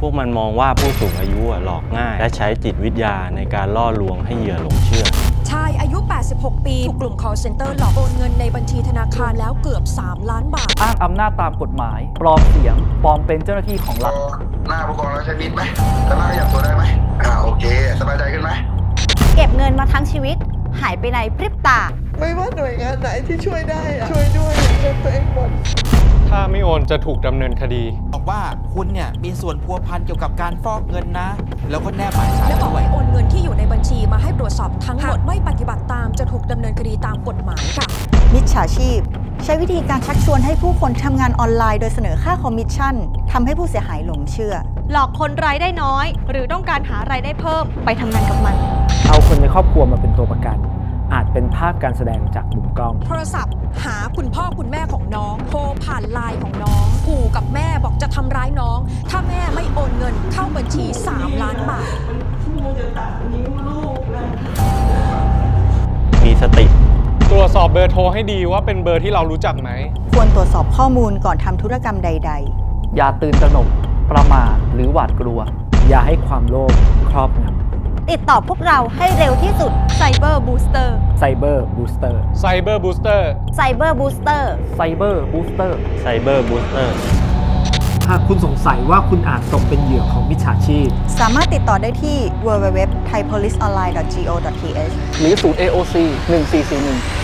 พวกมันมองว่าผู้สูงอายุอะหลอกง่าย และใช้จิตวิทยาในการล่อลวงให้เหยื่อหลงเชื่อ ชายอายุ 86 ปี ถูกกลุ่ม call center หลอกโอนเงินในบัญชีธนาคารแล้วเกือบ 3 ล้านบาท อ้างอำนาจตามกฎหมาย ปลอมเสียง ปลอมเป็นเจ้าหน้าที่ของรัฐ หน้าผู้กองแล้วใช้มิดไหมสามารถขยับตัวได้ไหมอ่าโอเค สบายใจขึ้นไหม เก็บเงินมาทั้งชีวิต หายไปในพริบตา ไม่ว่าหน่วยงานไหนที่ช่วยได้อะช่วยด้วยเงินตัวเองหมด ถ้าไม่โอนจะถูกดำเนินคดี บอกว่าคุณเนี่ยมีส่วนพัวพันเกี่ยวกับการฟอกเงินนะ แล้วก็แนบหมายสารและบอกด้วย ให้โอนเงินที่อยู่ในบัญชีมาให้ตรวจสอบทั้งหมดไม่ปฏิบัติตามจะถูกดำเนินคดีตามกฎหมายค่ะ มิจฉาชีพ ใช้วิธีการชักชวนให้ผู้คนทำงานออนไลน์โดยเสนอค่าคอมมิชชั่นทำให้ผู้เสียหายหลงเชื่อ หลอกคนรายได้น้อย หรือต้องการหารายได้เพิ่มไปทำงานกับมัน เอาคนในครอบครัวมาเป็นตัวประกัน อาจเป็นภาพการแสดงจากมุมกล้อง โทรศัพท์หาคุณพ่อคุณแม่ของน้องโทรผ่านไลน์ของน้องขู่กับแม่บอกจะทำร้ายน้อง ถ้าแม่ไม่โอนเงินเข้าบัญชี 3 ล้านบาท มีสติ ตรวจสอบเบอร์โทรให้ดีว่าเป็นเบอร์ที่เรารู้จักไหม ควรตรวจสอบข้อมูลก่อนทำธุรกรรมใดอย่าตื่นตระหนก ประมาทหรือหวาดกลัว อย่าให้ความโลภครอบง ติดต่อพวกเราให้เร็วที่สุด Cyber Booster ำไซเบอร์บูสเตอร์ Cyber Booster Cyber Booster ไซเบอร์บูสเตอร์ไซเบอร์บูสเตอร์หากคุณสงสัยว่าคุณอาจตกเป็นเหยื่อของมิจฉาชีพๆสามารถติดต่อได้ที่ www.thaipoliceonline.go.th หรือศูนย์ AOC 1441